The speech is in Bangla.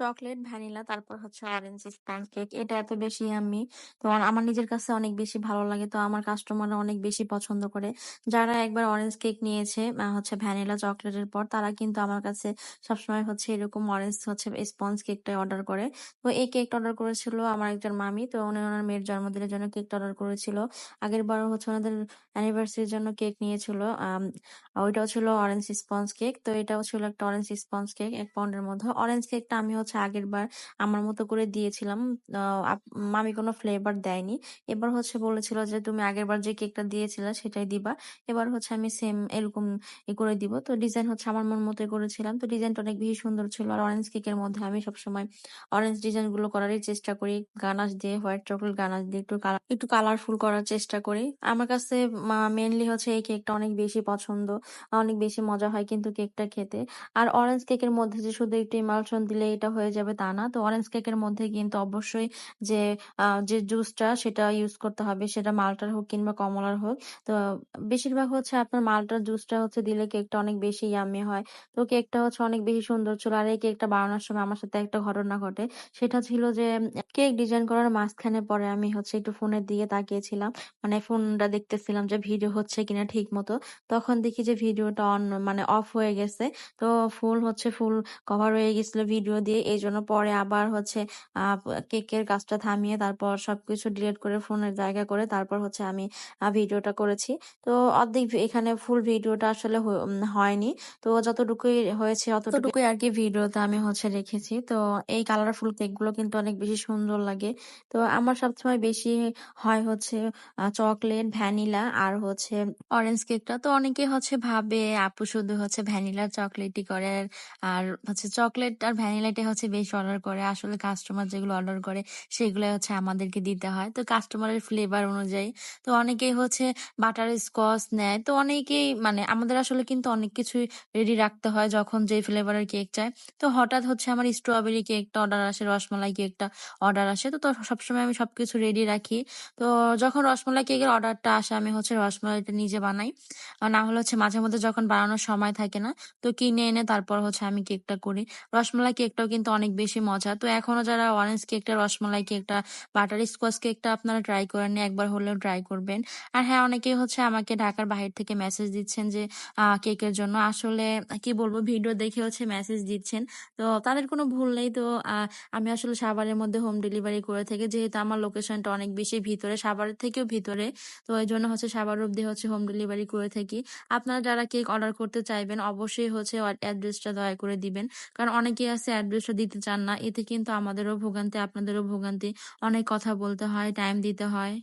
চকলেট, ভ্যানিলা তারপর হচ্ছে অরেঞ্জ স্পঞ্জ কেক। এটা এত বেশি ইয়াম্মি। তো আমার নিজের কাছে অনেক বেশি ভালো লাগে। তো আমার কাস্টমাররা অনেক বেশি পছন্দ করে। যারা একবার অরেঞ্জ কেক নিয়েছে হচ্ছে ভ্যানিলা চকলেটের পর তারা কিন্তু আমার কাছে সবসময় হচ্ছে এরকম অরেঞ্জ হচ্ছে স্পঞ্জ কেকটাই অর্ডার করে। তো এই কেকটা অর্ডার করেছিল আমার একজন মামি। তো উনি ওনার মেয়ের জন্মদিনের জন্য কেকটা অর্ডার করেছিল। আগেরবারও হচ্ছে ওনাদের অ্যানিভার্সারির জন্য কেক নিয়েছিল। আম ওইটাও ছিল অরেঞ্জ স্পঞ্জ কেক। তো এটাও ছিল একটা অরেঞ্জ স্পঞ্জ কেক ১ পাউন্ডের মধ্যে। অরেঞ্জ কেকটা আমি হচ্ছে আগেরবার আমার মতো করে দিয়েছিলাম। মামি কোনো ফ্লেভার দেয়নি। এবার হচ্ছে বলেছিল যে, "তুমি আগেরবার যে কেকটা দিয়েছিলা সেটাই দিবা। এবার হচ্ছে আমি সেম এরকম করে দিব।" তো ডিজাইন হচ্ছে আমার মন মতোই করেছিলাম। তো ডিজাইনটা অনেক বেশি সুন্দর ছিল। আর অরেঞ্জ কেকের মধ্যে আমি সবসময় অরেঞ্জ ডিজাইনগুলো করারই চেষ্টা করি। গানাশ দিয়ে হোয়াইট চকোলেট গানাশ দিয়ে একটু কালা একটু কালারফুল করার চেষ্টা করি। আমার কাছে মা মেইনলি হচ্ছে এই কেকটা অনেক বেশি পছন্দ। অনেক বেশি মজা হয় কিন্তু কেকটা খেতে। আর অরেঞ্জ কেকের মধ্যে যে শুধু একটু ইমালশন দিলে এটা হয়ে যাবে তা না। তো অরেঞ্জ কেকের মধ্যে কিন্তু অবশ্যই যে যে জুসটা সেটা ইউজ করতে হবে। সেটা মাল্টার হোক কিংবা কমলার হোক। তো বেশিরভাগ হচ্ছে আপনার মাল্টার জুসটা হচ্ছে দিলে কেকটা অনেক বেশি ইয়াম্মি হয়। তো কেকটা হচ্ছে অনেক বেশি সুন্দর ছিল। আর এই কেকটা বানানোর সময় আমার সাথে একটা ঘটনা ঘটে। সেটা ছিল যে কেক ডিজাইন করার মাঝখানে পরে আমি হচ্ছে একটু ফোনের দিকে তাকিয়েছিলাম। মানে ফোনটা দেখতেছিলাম যে ভিডিও হচ্ছে কিনা ঠিক মতো তখন দেখি যে ভিডিওটা অন মানে অফ হয়ে গেছে। তো ফুল হচ্ছে ফুল কভার হয়ে গেছিল ভিডিও দিয়ে। এজন্য পরে আবার হচ্ছে কেকের কাজটা থামিয়ে তারপর সবকিছু ডিলিট করে ফোনের জায়গা করে তারপর হচ্ছে আমি ভিডিওটা করেছি। তো অর্ধেক এখানে ফুল ভিডিওটা আসলে হয়নি। তো যতটুকুই হয়েছে অতটুকুই আরকি ভিডিওতে আমি হচ্ছে রেখেছি। তো এই কালারফুল কেকগুলো কিন্তু অনেক বেশি সুন্দর লাগে। তো আমার সবসময় বেশি হয় হচ্ছে চকলেট, ভ্যানিলা আর হচ্ছে অরেঞ্জ কেকটা। তো অনেকেই হচ্ছে ভাবে আপু শুধু হচ্ছে ভ্যানিলা চকলেটই করে আর হচ্ছে চকলেট আর ভ্যানিলাটাই হচ্ছে বেশি অর্ডার করে। আসলে কাস্টমার যেগুলো অর্ডার করে সেগুলাই হচ্ছে আমাদেরকে দিতে হয়। তো কাস্টমারের ফ্লেভার অনুযায়ী। তো অনেকেই হচ্ছে বাটার স্কচ নেয়। তো অনেকেই মানে আমাদের আসলে কিন্তু অনেক কিছুই রেডি রাখতে হয় যখন যে ফ্লেভারের কেক চায়। তো হঠাৎ হচ্ছে আমার স্ট্রবেরি কেকটা অর্ডার আসে, রসমালাই কেকটা অর্ডার আসে। তো, তো সবসময় আমি সবকিছু রেডি রাখি। তো যখন রসমালাই কেকের অর্ডারটা আসে আমি হচ্ছে রসমালাইটা নিজে বানাই। না হলে হচ্ছে মাঝে মধ্যে যখন বানানোর সময় থাকে না তো কিনে এনে তারপর হচ্ছে আমি কেকটা করি। রসমালাই কেকটাও কিন্তু অনেক বেশি মজা। তো এখনও যারা অরেঞ্জ কেকটা, রসমালাই কেকটা, বাটার স্কচ কেকটা আপনারা ট্রাই করেননি একবার হলেও ট্রাই করবেন। আর হ্যাঁ, অনেকেই হচ্ছে আমাকে ঢাকার বাহির থেকে মেসেজ দিচ্ছেন যে কেকের জন্য। আসলে কি বলব ভিডিও দেখে হচ্ছে মেসেজ দিচ্ছেন। তো তাদের কোনো ভুল নেই। তো আমি আসলে সাভারের মধ্যে হোম ডেলিভারি করে থাকি। যেহেতু আমার লোকেশনটা অনেক বেশি ভিতরে, সাভারের থেকেও ভিতরে। তো এই জন্য হচ্ছে সাভার অব্দি হচ্ছে হোম ডেলিভারি করে থাকি। আপনারা যারা কেক অর্ডার করতে চাইবেন অবশ্যই হচ্ছে অ্যাড্রেসটা দয়া করে দিবেন। কারণ অনেকেই আছে অ্যাড্রেসটা দিতে চান না। এতে কিন্তু আমাদেরও ভোগান্তি, আপনাদেরও ভোগান্তি। অনেক কথা বলতে হয়, টাইম দিতে হয়।